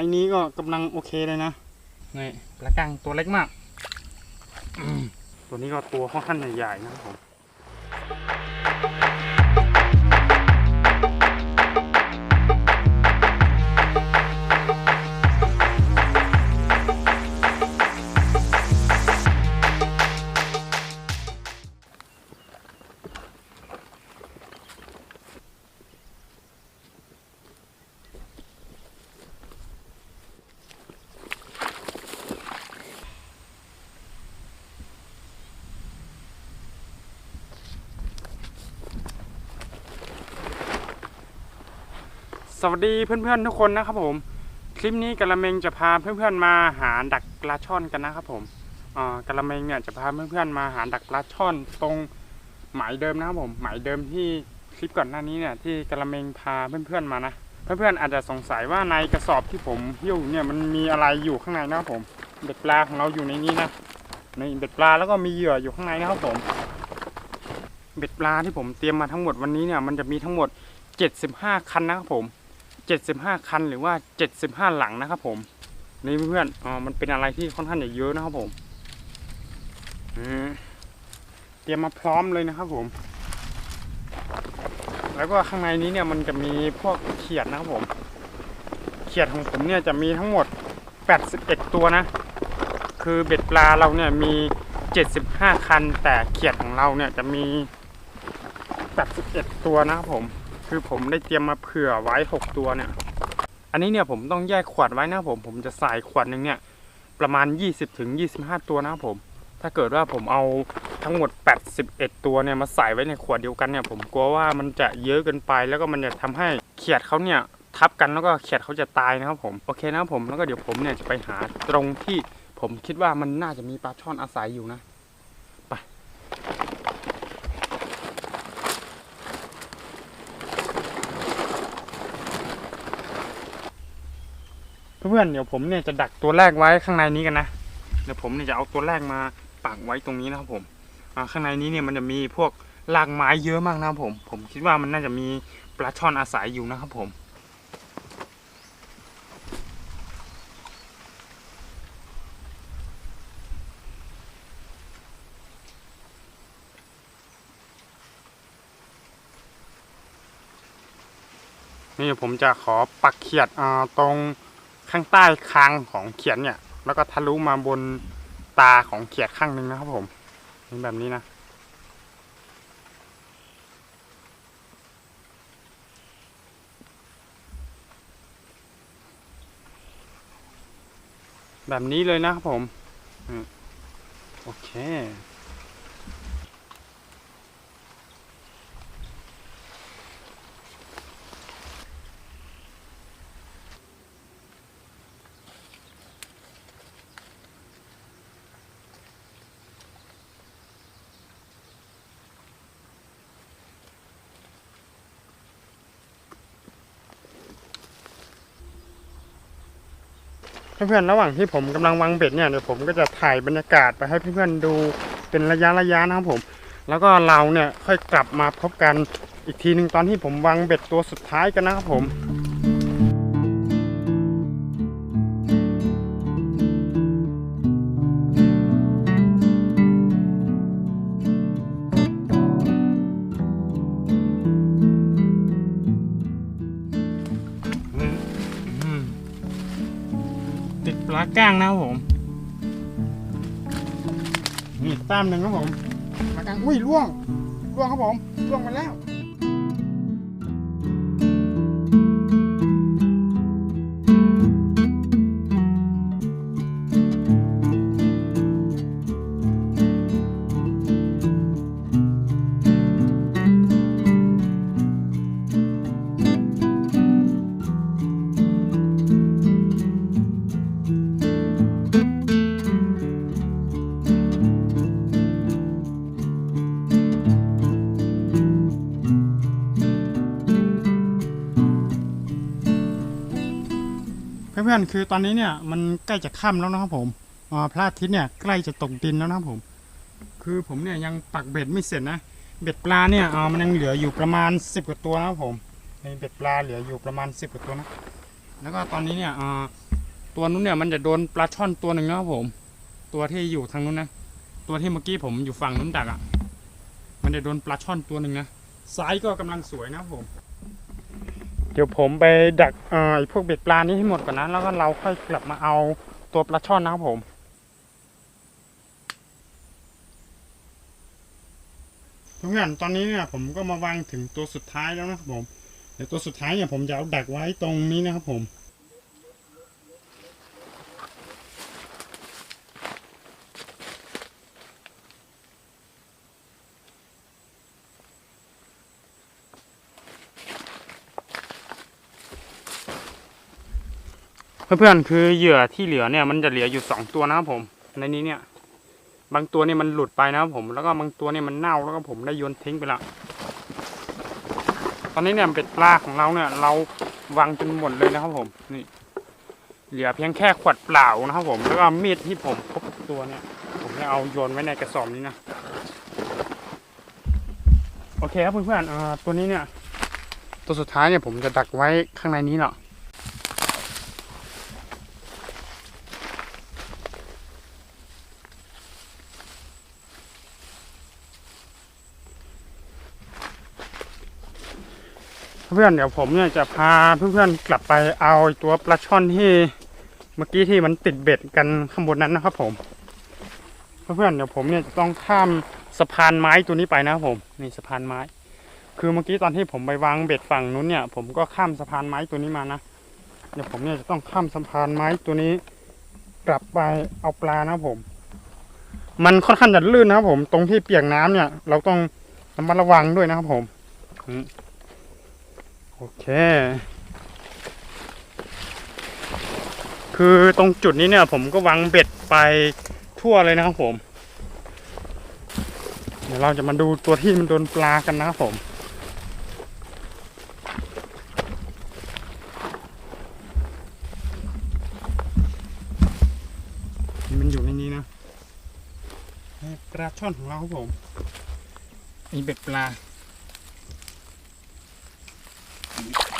ส์นี้ก็กำลังโอเคเลยนะนี่ปลากังตัวเล็กมากอืมตัวนี้ก็ตัวค่อนข้างใหญ่ๆนะครับผม สวัสดีเพื่อนๆทุกคนนะครับผม คลิปนี้กะละเมงจะพาเพื่อนๆมาหาดักปลาช่อนกันนะครับผมกะละเมงเนี่ยจะพาเพื่อนๆมาหาดักปลาช่อนตรงหมายเดิมนะครับผม หมายเดิมที่คลิปก่อนหน้านี้เนี่ยที่กะละเมงพาเพื่อนๆมานะเพื่อนๆอาจจะสงสัยว่าในกระสอบที่ผมหิ้วเนี่ยมันมีอะไรอยู่ข้างในนะครับผมเบ็ดปลาของเราอยู่ในนี้นะในเบ็ดปลาแล้วก็มีเหยื่ออยู่ข้างในนะครับผมเบ็ดปลาที่ผมเตรียมมาทั้งหมดวันนี้เนี่ยมันจะมีทั้งหมด 75 คันนะครับผม 75 คันหรือว่า 75 หลังนะครับ ผมนี่เพื่อนอ๋อมันเป็นอะไรที่ค่อนข้างจะเยอะนะครับผมอืมเตรียมมาพร้อมเลยนะครับผม แล้วก็ข้างในนี้เนี่ยมันจะมีพวกเขียดนะครับผม เขียดของผมเนี่ยจะมีทั้งหมด 81 ตัวนะ คือเบ็ดปลาเราเนี่ยมี 75 คัน แต่เขียดของเราเนี่ยจะมี 81 ตัวนะครับผม คือผมได้เตรียมมาเผื่อไว้ 6 ตัวเนี่ย อันนี้เนี่ยผมต้องแยกขวดไว้นะผม ผมจะใส่ขวดหนึ่งเนี่ย ประมาณ 20ถึงตัวนะครับผม ถ้าเกิดว่าผมเอาทั้งหมด 81 ตัวเนี่ยมาใส่ไว้ในขวดเดียวกันเนี่ย ผมกลัวว่ามันจะเยอะเกินไปแล้วก็มันจะทำให้เขียดเขาเนี่ยทับกันแล้วก็เขียดเขาจะตายนะครับผมโอเคนะครับผมแล้วก็เดี๋ยวผมเนี่ยจะไปหาตรงที่ผมคิดว่ามันน่าจะมีปลาช่อนอาศัยอยู่นะ เพื่อนๆเดี๋ยวผมเนี่ยจะดักตัวแรกไว้ข้างในนี้กันนะเดี๋ยวผมเนี่ยจะเอาตัวแรกมาปักไว้ตรงนี้นะครับผมข้างในนี้เนี่ยมันจะมีพวกรากไม้เยอะมากนะครับผม ผมคิดว่ามันน่าจะมีปลาช่อนอาศัยอยู่นะครับผมนี่ผมจะขอปักเขียดตรง ข้างใต้คางของเขียดเนี่ย แล้วก็ทะลุมาบนตาของเขียดข้างหนึ่งนะครับผมนี่แบบนี้นะแบบนี้เลยนะครับผม โอเค เพื่อนๆระหว่างที่ผมกำลังวางเบ็ดเนี่ยเดี๋ยวผมก็จะถ่ายบรรยากาศไปให้เพื่อนๆดูเป็นระยะระยะนะครับผม แล้วก็เราเนี่ยค่อยกลับมาพบกันอีกทีหนึ่งตอนที่ผมวางเบ็ดตัวสุดท้ายกันนะครับผม ก้างนะครับผมนี่ตามหนึ่งครับผมปลาก้างอุ้ยล่วงล่วงครับผมล่วงไปแล้ว พื่อนๆคือตอนนี้เนี่ยมันใกล้จะค่ำแล้วนะครับผมอ่าพระอาทิตย์เนี่ยใกล้จะตกดินแล้วนะครับผม คือผมเนี่ยยังปักเบ็ดไม่เสร็จนะเบ็ดปลาเนี่ยอ่ามันยังเหลืออยู่ประมาณ10กว่าตัวนะครับผมในเบ็ดปลาเหลืออยู่ประมาณ10กว่าตัวนะแล้วก็ตอนนี้เนี่ยอ่าตัวนู้นเนี่ยมันจะโดนปลาช่อนตัวหนึ่งนะครับผม ตัวที่อยู่ทางนู้นนะตัวที่เมื่อกี้ผมอยู่ฝั่งนู้นดักอะ่ะมันจะโดนปลาช่อนตัวหนึ่งนะซ้ายก็กำลังสวยนะครับผม เดี๋ยวผมไปดักเอ่อไอ้พวกเบ็ดปลานี้ให้หมดก่อนนะแล้วก็เราค่อยกลับมาเอาตัวปลาช่อนนะครับผมเพื่านตอนนี้เนี่ยผมก็มาวางถึงตัวสุดท้ายแล้วนะครับผมเดี๋ยวตัวสุดท้ายเนี่ยผมจะเอาดักไว้ตรงนี้นะครับผม เพื่อนๆคือเหยื่อที่เหลือเนี่ยมันจะเหลืออยู่สองตัวนะครับผม ในนี้เนี่ย บางตัวเนี่ยมันหลุดไปนะครับผม แล้วก็บางตัวเนี่ยมันเน่าแล้วก็ผมได้โยนทิ้งไปละตอนนี้เนี่ยเป็ดปลาของเราเนี่ย เราวางจนหมดเลยนะครับผมนี่เหลือเพียงแค่ขวดเปล่านะครับผม แล้วก็มีดที่ผมพบตัวเนี่ย ผมจะเอาโยนไว้ในกระสอบนี้นะโอเคครับเพื่อนๆตัวนี้เนี่ย ตัวสุดท้ายเนี่ยผมจะดักไว้ข้างในนี้เนาะ เพื่อนเดี๋ยวผมเนี่ยจะพาเพื่อนๆกลับไปเอาตัวปลาช่อนที่เมื่อกี้ที่มันติดเบ็ดกันข้างบนนั้นนะครับผมเพื่อนเดี๋ยวผมเนี่ยจะต้องข้ามสะพานไม้ตัวนี้ไปนะครับผมนี่สะพานไม้ คือเมื่อกี้ตอนที่ผมไปวางเบ็ดฝั่งนู้นเนี่ย ผมก็ข้ามสะพานไม้ตัวนี้มานะเดี๋ยวผมเนี่ยจะต้องข้ามสะพานไม้ตัวนี้ กลับไปเอาปลานะครับผม มันค่อนข้างจะลื่นนะครับผม ตรงที่เปียกน้ำเนี่ย เราต้องระมัดระวังด้วยนะครับผมอืม โอเค คือตรงจุดนี้เนี่ย ผมก็วางเบ็ดไปทั่วเลยนะครับผม เดี๋ยวเราจะมาดูตัวที่มันโดนปลากันนะครับผมนี่มันอยู่ในนี้นะนี่ปลาช่อนของเราครับผมมีเบ็ดปลา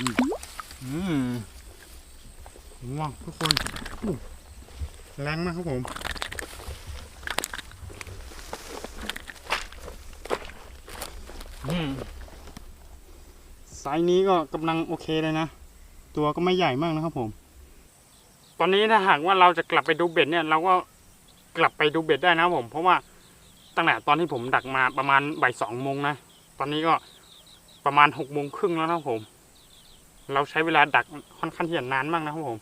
อืมว้าวทุกคนแรงมากครับผมอืมไซส์นี้ก็กำลังโอเคเลยนะ ตัวก็ไม่ใหญ่มากนะครับผม ตอนนี้ถ้าหากว่าเราจะกลับไปดูเบ็ดเนี่ย เราก็กลับไปดูเบ็ดได้นะครับผม เพราะว่าตั้งแต่ตอนที่ผมดักมาประมาณบ่ายสองโมงนะ ตอนนี้ก็ประมาณหกโมงครึ่งแล้วนะครับผม เราใช้เวลาดักค่อนข้างที่จะนานมากนะครับผม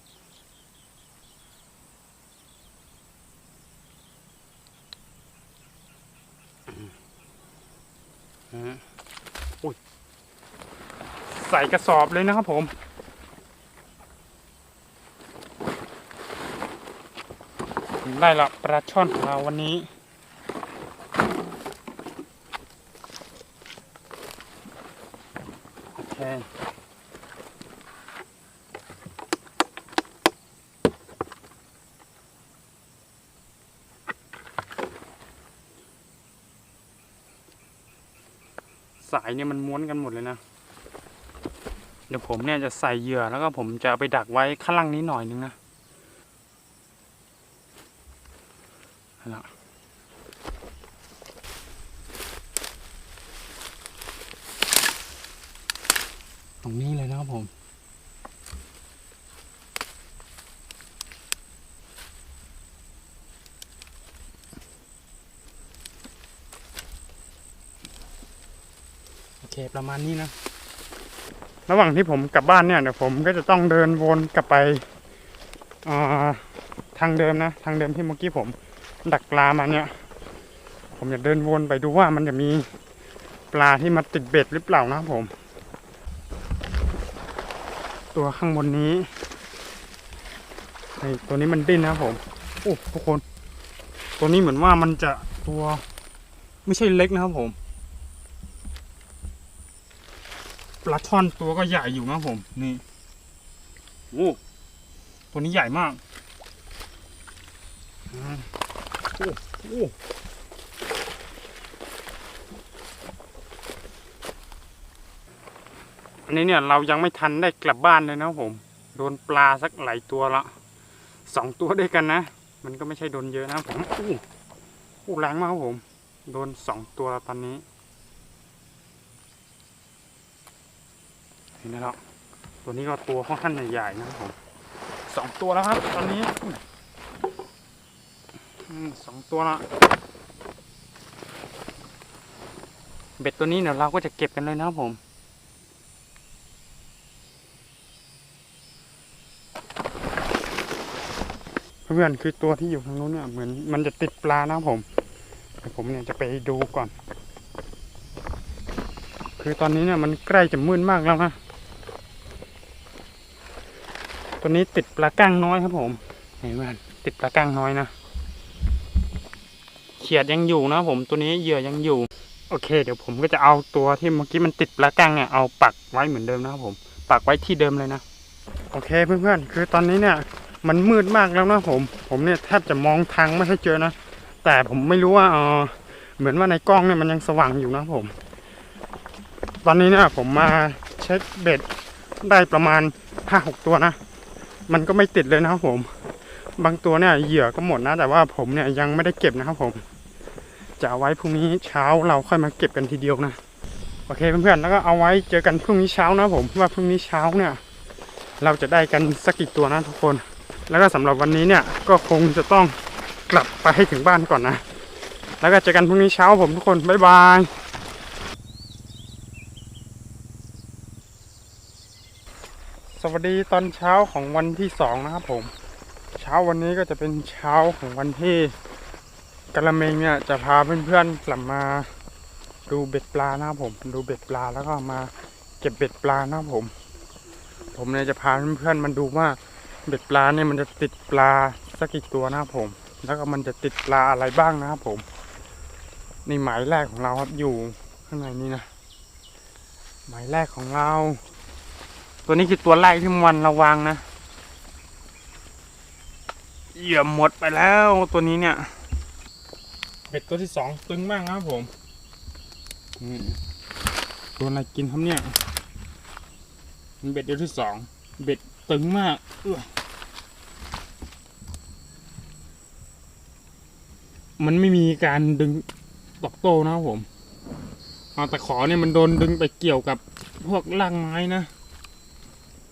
ใส่กระสอบเลยนะครับผมได้ละปลาช่อนของเราวันนี้ายเนี่ยมันม้วนกันหมดเลยนะ เดี๋ยวผมเนี่ยจะใส่เหยื่อแล้วก็ผมจะไปดักไว้ข้างล่างนี้หน่อยนึงนะเอาละตรงนี้เลยนะครับผม คประมาณนี้นะ ระหว่างที่ผมกลับบ้านเนี่ยเดี๋ยวผมก็จะต้องเดินวนกลับไปาทางเดิมนะ ทางเดิมที่เมื่อกี้ผมดักปลามาเนี่ย ผมจะเดินวนไปดูว่ามันจะมีปลาที่มาติดเบ็ดหรือเปล่านะผม ตัวข้างบนนี้ไอตัวนี้มันดิ้นนะผมโอ้ทุกคน ตัวนี้เหมือนว่ามันจะตัวไม่ใช่เล็กนะครับผม ปลาช่อนตัวก็ใหญ่อยู่นะผม นี่โอ้ตัวนี้ใหญ่มากโอ้โอ้อันนี้เนี่ยเรายังไม่ทันได้กลับบ้านเลยนะผม โดนปลาสักหลายตัวละสองตัวด้วยกันนะ มันก็ไม่ใช่โดนเยอะนะผมอู้อู้แรงมากครับผม โดนสองตัวตอนนี้ ห็นไหมครับตัวนี้ก็ตัวค่อนข้างใหญ่ๆนะครับผมสองตัวแล้วครับ ตอนนี้อืมสองตัวละเบ็ดตัวนี้เดี๋ยวเราก็จะเก็บกันเลยนะครับผมเพื่อนๆคือตัวที่อยู่ทางนู้นเนี่ยเหมือนมันจะติดปลานะครับผมแต่ผมเนี่ยจะไปดูก่อน คือตอนนี้เนี่ยมันใกล้จะมืดมากแล้วนะ ตัวนี้ติดปลาก้งน้อยครับผมเห็นไหมติดปลาก้งน้อยนะเขียดยังอยู่นะผมตัวนี้เหยื่อยังอยู่ โอเค เดี๋ยวผมก็จะเอาตัวที่เมื่อกี้มันติดปลาก้งเนี่ยเอาปักไว้เหมือนเดิมนะครับผมปักไว้ที่เดิมเลยนะโอเคเพื่อนๆคือตอนนี้เนี่ยมันมืดมากแล้วนะผม ผมเนี่ยแทบจะมองทางไม่ค่อยเจอนะ แต่ผมไม่รู้ว่าเออเหมือนว่าในกล้องเนี่ยมันยังสว่างอยู่นะผม ตอนนี้เนี่ยผมมาเช็คเบ็ดได้ประมาณห้าหกตัวนะ มันก็ไม่ติดเลยนะครับผม บางตัวเนี่ยเหยื่อก็หมดนะ แต่ว่าผมเนี่ยยังไม่ได้เก็บนะครับผม จะเอาไว้พรุ่งนี้เช้าเราค่อยมาเก็บกันทีเดียวนะ โอเคเพื่อนๆ แล้วก็เอาไว้เจอกันพรุ่งนี้เช้านะผมว่าพรุ่งนี้เช้าเนี่ย เราจะได้กันสักกี่ตัวนะทุกคน แล้วก็สำหรับวันนี้เนี่ยก็คงจะต้องกลับไปให้ถึงบ้านก่อนนะ แล้วก็เจอกันพรุ่งนี้เช้าผมทุกคน บ๊ายบาย สวัสดีตอนเช้าของวันที่สองนะครับผม เช้าวันนี้ก็จะเป็นเช้าของวันที่กะละเมงเนี่ยจะพาเพื่อนๆกลับมาดูเบ็ดปลานะครับผมดูเบ็ดปลาแล้วก็มาเก็บเบ็ดปลานะครับผม ผมเนี่ยจะพาเพื่อนๆมาดูว่าเบ็ดปลาเนี่ยมันจะติดปลาสักกี่ตัวนะครับผม แล้วก็มันจะติดปลาอะไรบ้างนะครับผมนี่หมายแรกของเราครับอยู่ข้างในนี้นะหมายแรกของเรา ตัวนี้คือตัวแรกที่มันระวังนะเหยื่อหมดไปแล้วตัวนี้เนี่ย เบ็ดตัวที่สองตึงมากนะครับผมอืมตัวอะไรกินครับเนี่ยมันเบ็ดเดียวที่สองเบ็ดตึงมากเอื้อมันไม่มีการดึงตอกโต้นะครับผมเอาตะขอเนี่ยมันโดนดึงไปเกี่ยวกับพวกรากไม้นะ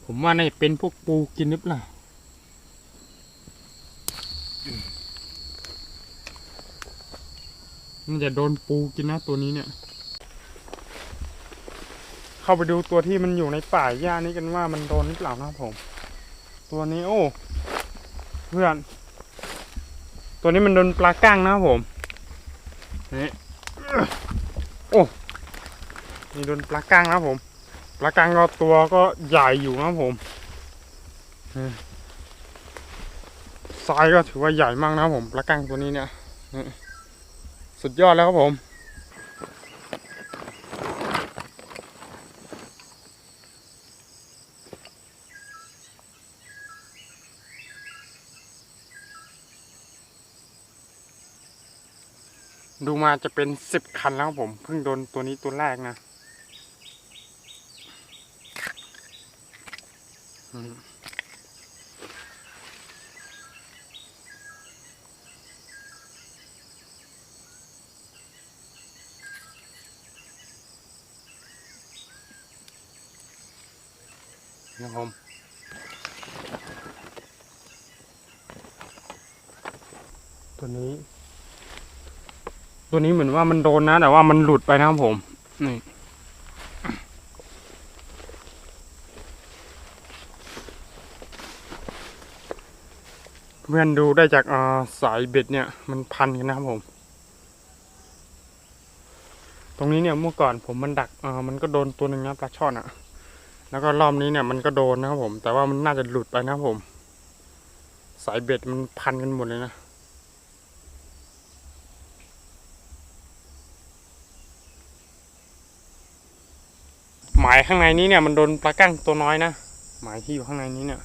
ผมว่าน่าจะเป็นพวกปูกินหรือเปล่าอืมมันจะโดนปูกินนะตัวนี้เนี่ย เข้าไปดูตัวที่มันอยู่ในป่าหญ้านี้กันว่ามันโดนหรือเปล่านะครับผม ตัวนี้โอ้ เพื่อน ตัวนี้มันโดนปลาก้างนะผมนี่โอ้นี่โดนปลาก้างนะผม ปลาก้งก็ตัวก็ใหญ่อยู่นะผมนี่ไซส์ก็ถือว่าใหญ่มากนะผมปลาก้งตัวนี้เนี่ย สุดยอดแล้วครับผมดูมาจะเป็นสิบคันแล้วผม เพิ่งโดนตัวนี้ตัวแรกนะ อืมนะครับผมตัวนี้ ตัวนี้เหมือนว่ามันโดนนะ แต่ว่ามันหลุดไปนะครับผม นี่ พื่อนดูได้จากาสายเบ็ดเนี่ยมันพันกันนะครับผม ตรงนี้เนี่ยเมื่อก่อนผมมันดักมันก็โดนตัวหนึ่งนะปลาช่อนอะ่ะ แล้วก็รอบนี้เนี่ยมันก็โดนนะครับผม แต่ว่ามันน่าจะหลุดไปนะครับผม สายเบ็ดมันพันกันหมดเลยนะหมายข้างในนี้เนี่ยมันโดนปลากั้งตัวน้อยนะหมายที่อยู่ข้างในนี้เนี่ย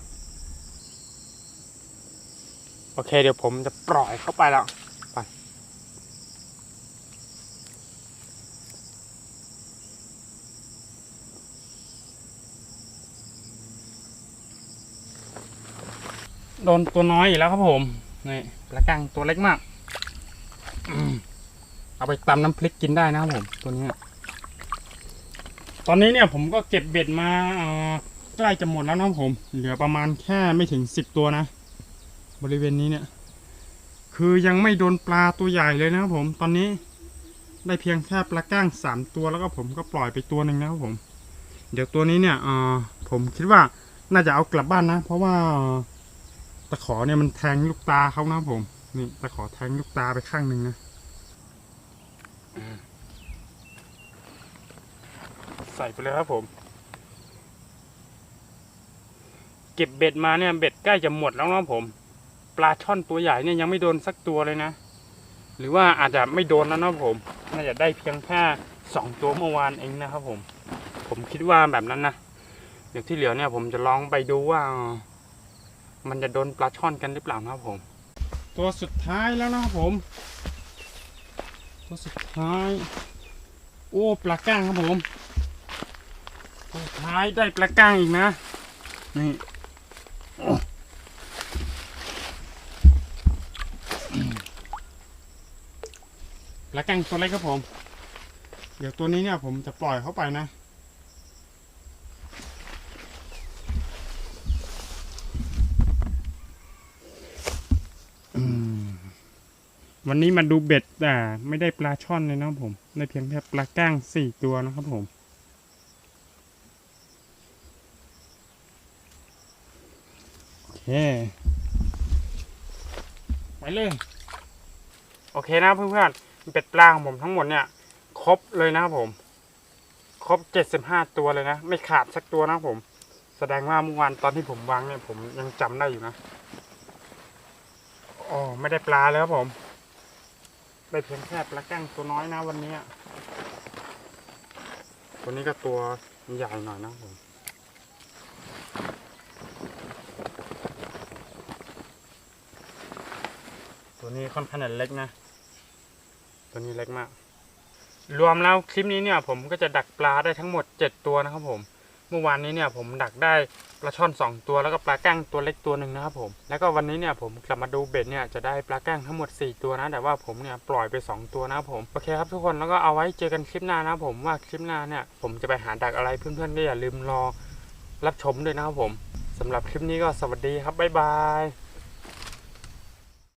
อเคเดี๋ยวผมจะปล่อยเข้าไปแล้วไปโดนตัวน้อยอีกแล้วครับผมนี่ปลากังตัวเล็กมากเอาไปตำน้ำพริกกินได้นะครับผมตัวนี้ตอนนี้เนี่ยผมก็เก็บเบ็ดมาใกล้จะหมดแล้วนะครับผม เหลือประมาณแค่ไม่ถึงสิบตัวนะ บริเวณนี้เนี่ย คือยังไม่โดนปลาตัวใหญ่เลยนะครับผมตอนนี้ได้เพียงแค่ปลาก้างสามตัวแล้วก็ผมก็ปล่อยไปตัวหนึ่งนะครับผม เดี๋ยวตัวนี้เนี่ยเออผมคิดว่าน่าจะเอากลับบ้านนะ เพราะว่าตะขอเนี่ยมันแทงลูกตาเขานะครับผมนี่ตะขอแทงลูกตาไปข้างหนึ่งนะใส่ไปเลยครับผม เก็บเบ็ดมาเนี่ยเบ็ดใกล้จะหมดแล้วนะผม ปลาช่อนตัวใหญ่เนี่ยยังไม่โดนสักตัวเลยนะ หรือว่าอาจจะไม่โดนแล้วนะผมน่าจะได้เพียงแค่สองตัวเมื่อวานเองนะครับผม ผมคิดว่าแบบนั้นนะเดี๋ยวที่เหลือเนี่ยผมจะลองไปดูว่า มันจะโดนปลาช่อนกันหรือเปล่านะครับผม ตัวสุดท้ายแล้วนะครับผม ตัวสุดท้าย โอ้ปลาก้างครับผมตัวสุดท้ายได้ปลาก้างอีกนะนี่ ปลาก้งตัวเล็กครับผม เดี๋ยวตัวนี้เนี่ยผมจะปล่อยเข้าไปนะ วันนี้มาดูเบ็ดแต่ไม่ได้ปลาช่อนเลยนะครับผม ได้เพียงแค่ปลาก้างสี่ตัวนะครับผมโอเคไปเลย โอเคนะเพื่อนๆ เป็ดปลาของผมทั้งหมดเนี่ย ครบเลยนะครับผม ครบเจ็ดสิบห้าตัวเลยนะ ไม่ขาดสักตัวนะครับผม แสดงว่าเมื่อวานตอนที่ผมวางเนี่ยผมยังจำได้อยู่นะอ๋อไม่ได้ปลาแล้วครับผมได้เพียงแค่ปลาแก้งตัวน้อยนะวันนี้ตัวนี้ก็ตัวใหญ่หน่อยนะผมตัวนี้ค่อนข้างจะเล็กนะ ตัวนี้เล็กมาก รวมแล้วคลิปนี้เนี่ย ผมก็จะดักปลาได้ทั้งหมดเจ็ดตัวนะครับผม เมื่อวานนี้เนี่ยผมดักได้ปลาช่อนสองตัวแล้วก็ปลาก้งตัวเล็กตัวหนึ่งนะครับผม แล้วก็วันนี้เนี่ยผมกลับมาดูเบ็ดเนี่ยจะได้ปลาก้งทั้งหมด 4 ตัวนะ แต่ว่าผมเนี่ยปล่อยไป 2 ตัวนะครับผม โอเคครับทุกคนแล้วก็เอาไว้เจอกันคลิปหน้านะครับผมว่าคลิปหน้าเนี่ยผมจะไปหาดักอะไรเพื่อนๆก็อย่าลืมรอรับชมด้วยนะครับผมสำหรับคลิปนี้ก็สวัสดีครับบ๊ายบาย